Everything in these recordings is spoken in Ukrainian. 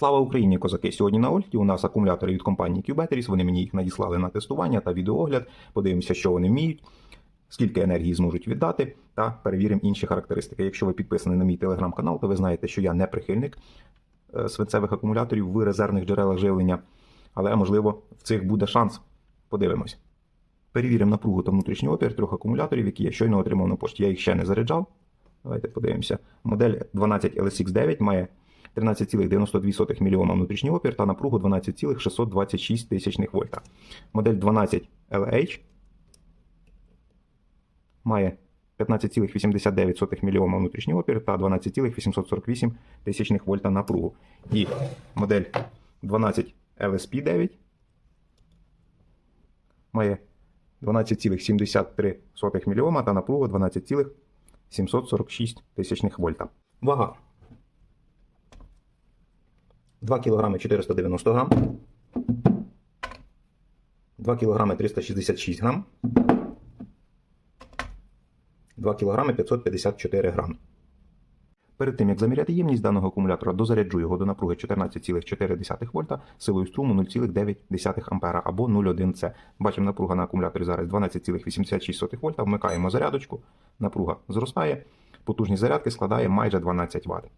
Слава Україні, козаки! Сьогодні на огляді у нас акумулятори від компанії Q-Batteries. Вони мені їх надіслали на тестування та відеоогляд. Подивимося, що вони вміють, скільки енергії зможуть віддати, та перевіримо інші характеристики. Якщо ви підписані на мій телеграм-канал, то ви знаєте, що я не прихильник е, свинцевих акумуляторів в резервних джерелах живлення, але можливо в цих буде шанс. Подивимось. Перевіримо напругу та внутрішній опір трьох акумуляторів, які я щойно отримав на пошті. Я їх ще не заряджав. Давайте подивимося. Модель 12 LSX9 має 13,92 мОм внутрішній опір та напругу 12,626 тисячних вольта. Модель 12 LH має 15,89 мОм внутрішній опір та 12,848 тисячних вольта напругу. І модель 12 LSP9 має 12,73 мОм та напругу 12,746 тисячних вольта. Вага 2 кг 490 грам, 2 кг 366 грам, 2 кг 554 грам. Перед тим, як заміряти ємність даного акумулятора, дозаряджу його до напруги 14,4 вольта силою струму 0,9 ампера або 0,1 С. Бачимо, напруга на акумуляторі зараз 12,86 вольта. Вмикаємо зарядочку, напруга зростає, потужність зарядки складає майже 12 Вт.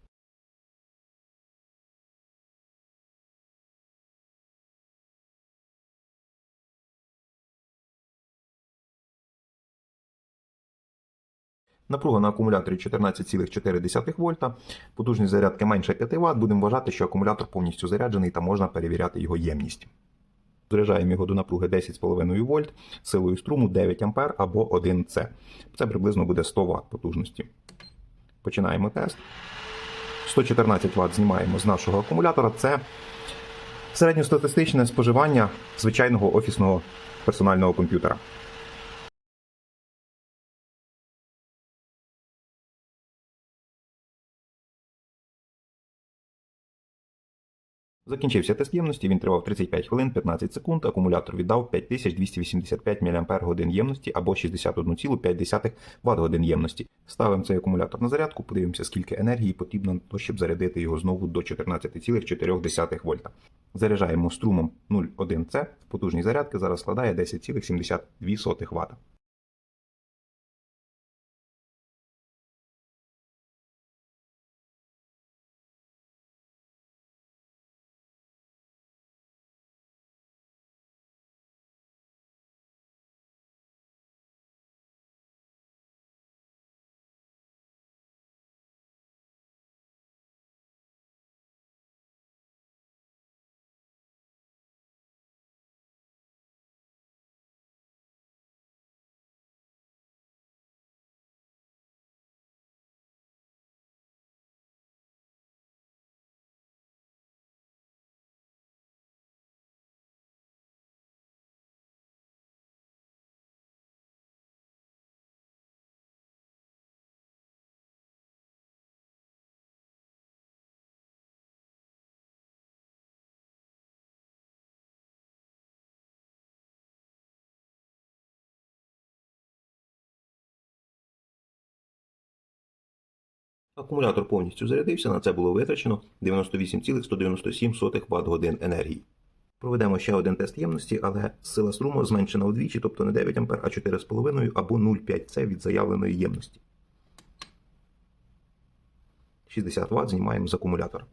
Напруга на акумуляторі 14,4 вольта, потужність зарядки менше 5 Вт. Будемо вважати, що акумулятор повністю заряджений та можна перевіряти його ємність. Заряджаємо його до напруги 10,5 вольт силою струму 9 А або 1 С. Це приблизно буде 100 Вт потужності. Починаємо тест. 114 Вт знімаємо з нашого акумулятора. Це середньостатистичне споживання звичайного офісного персонального комп'ютера. Закінчився тест ємності, він тривав 35 хвилин 15 секунд. Акумулятор віддав 5285 мАч ємності або 61,5 Вт годин ємності. Ставимо цей акумулятор на зарядку, подивимося, скільки енергії потрібно, то, щоб зарядити його знову до 14,4 вольта. Заряджаємо струмом 0,1 С. Потужність зарядки зараз складає 10,72 Вт. Акумулятор повністю зарядився, на це було витрачено 98,197 Вт годин енергії. Проведемо ще один тест ємності, але сила струму зменшена вдвічі, тобто не 9 А, а 4,5 або 0,5 С від заявленої ємності. 60 Вт знімаємо з акумулятора.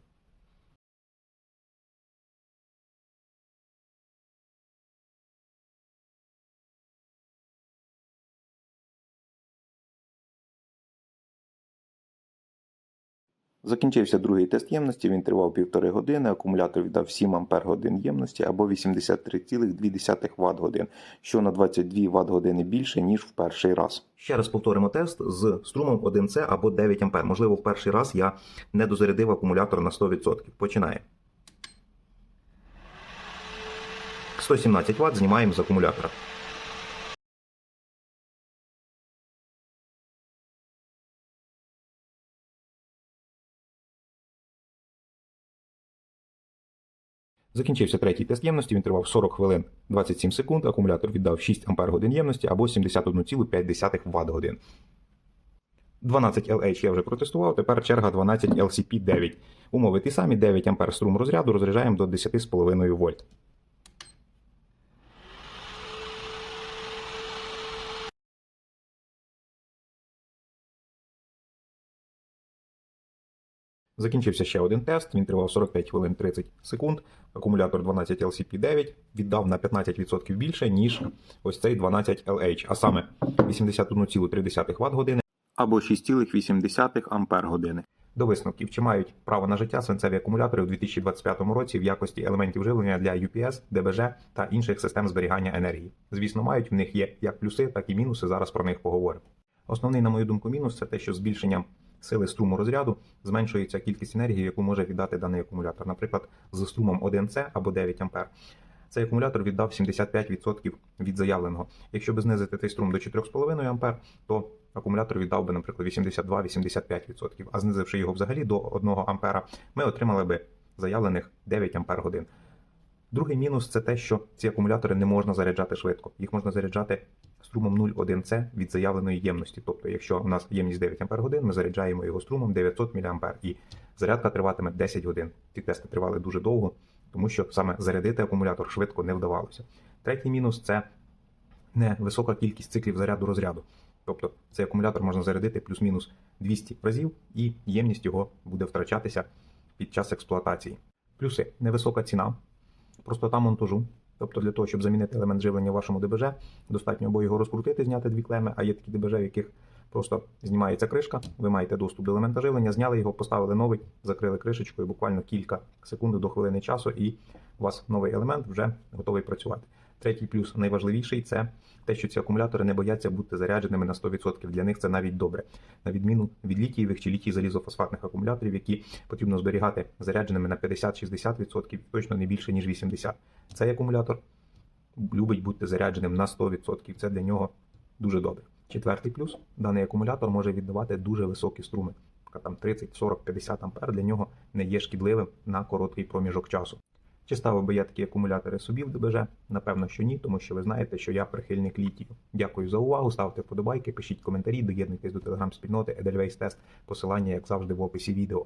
Закінчився другий тест ємності, він тривав півтори години, акумулятор віддав 7 Ампер годин ємності або 83,2 Вт годин, що на 22 Вт години більше, ніж в перший раз. Ще раз повторимо тест з струмом 1С або 9 А. Можливо, в перший раз я не дозарядив акумулятор на 100%. Починаємо. 117 Вт знімаємо з акумулятора. Закінчився третій тест ємності, він тривав 40 хвилин 27 секунд. Акумулятор віддав 6 Ампер годин ємності або 71,5 Вт годин. 12 LH я вже протестував, тепер черга 12 LCP9. Умови ті самі, 9 А струм розряду розряджаємо до 10,5 вольт. Закінчився ще один тест, він тривав 45 хвилин 30 секунд. Акумулятор 12 LCP9 віддав на 15% більше, ніж ось цей 12 LH, а саме 81,3 Вт години або 6,8 Ампер години. До висновків, чи мають право на життя свинцеві акумулятори у 2025 році в якості елементів живлення для UPS, ДБЖ та інших систем зберігання енергії. Звісно, мають в них є як плюси, так і мінуси. Зараз про них поговоримо. Основний, на мою думку, мінус це те, що збільшенням сили струму розряду зменшується кількість енергії, яку може віддати даний акумулятор. Наприклад, з струмом 1С або 9 А. Цей акумулятор віддав 75% від заявленого. Якщо би знизити цей струм до 4,5 А, то акумулятор віддав би, наприклад, 82-85%. А знизивши його взагалі до 1 А, ми отримали би заявлених 9 Ампер годин. Другий мінус це те, що ці акумулятори не можна заряджати швидко. Їх можна заряджати струмом 0,1С від заявленої ємності. Тобто, якщо у нас ємність 9 Ампер годин, ми заряджаємо його струмом 900 мА і зарядка триватиме 10 годин. Ці тести тривали дуже довго, тому що саме зарядити акумулятор швидко не вдавалося. Третій мінус це невисока кількість циклів заряду розряду. Тобто цей акумулятор можна зарядити плюс-мінус 200 разів, і ємність його буде втрачатися під час експлуатації. Плюси невисока ціна, простота монтажу. Тобто для того, щоб замінити елемент живлення в вашому ДБЖ, достатньо або його розкрутити, зняти дві клеми, а є такі ДБЖ, в яких просто знімається кришка, ви маєте доступ до елемента живлення, зняли його, поставили новий, закрили кришечкою буквально кілька секунд до хвилини часу, і у вас новий елемент вже готовий працювати. Третій плюс найважливіший це те, що ці акумулятори не бояться бути зарядженими на 100%. Для них це навіть добре, на відміну від літієвих чи літій залізофосфатних акумуляторів, які потрібно зберігати зарядженими на 50-60%, точно не більше ніж 80%. Цей акумулятор любить бути зарядженим на 100%. Це для нього дуже добре. Четвертий плюс даний акумулятор може віддавати дуже високі струми. Там 30, 40, 50 ампер для нього не є шкідливим на короткий проміжок часу. Чи ставив би я такі акумулятори собі в ДБЖ? Напевно, що ні, тому що ви знаєте, що я прихильник літію. Дякую за увагу, ставте вподобайки, пишіть коментарі, доєднуйтесь до телеграм-спільноти Edelweiss Test, посилання, як завжди, в описі відео.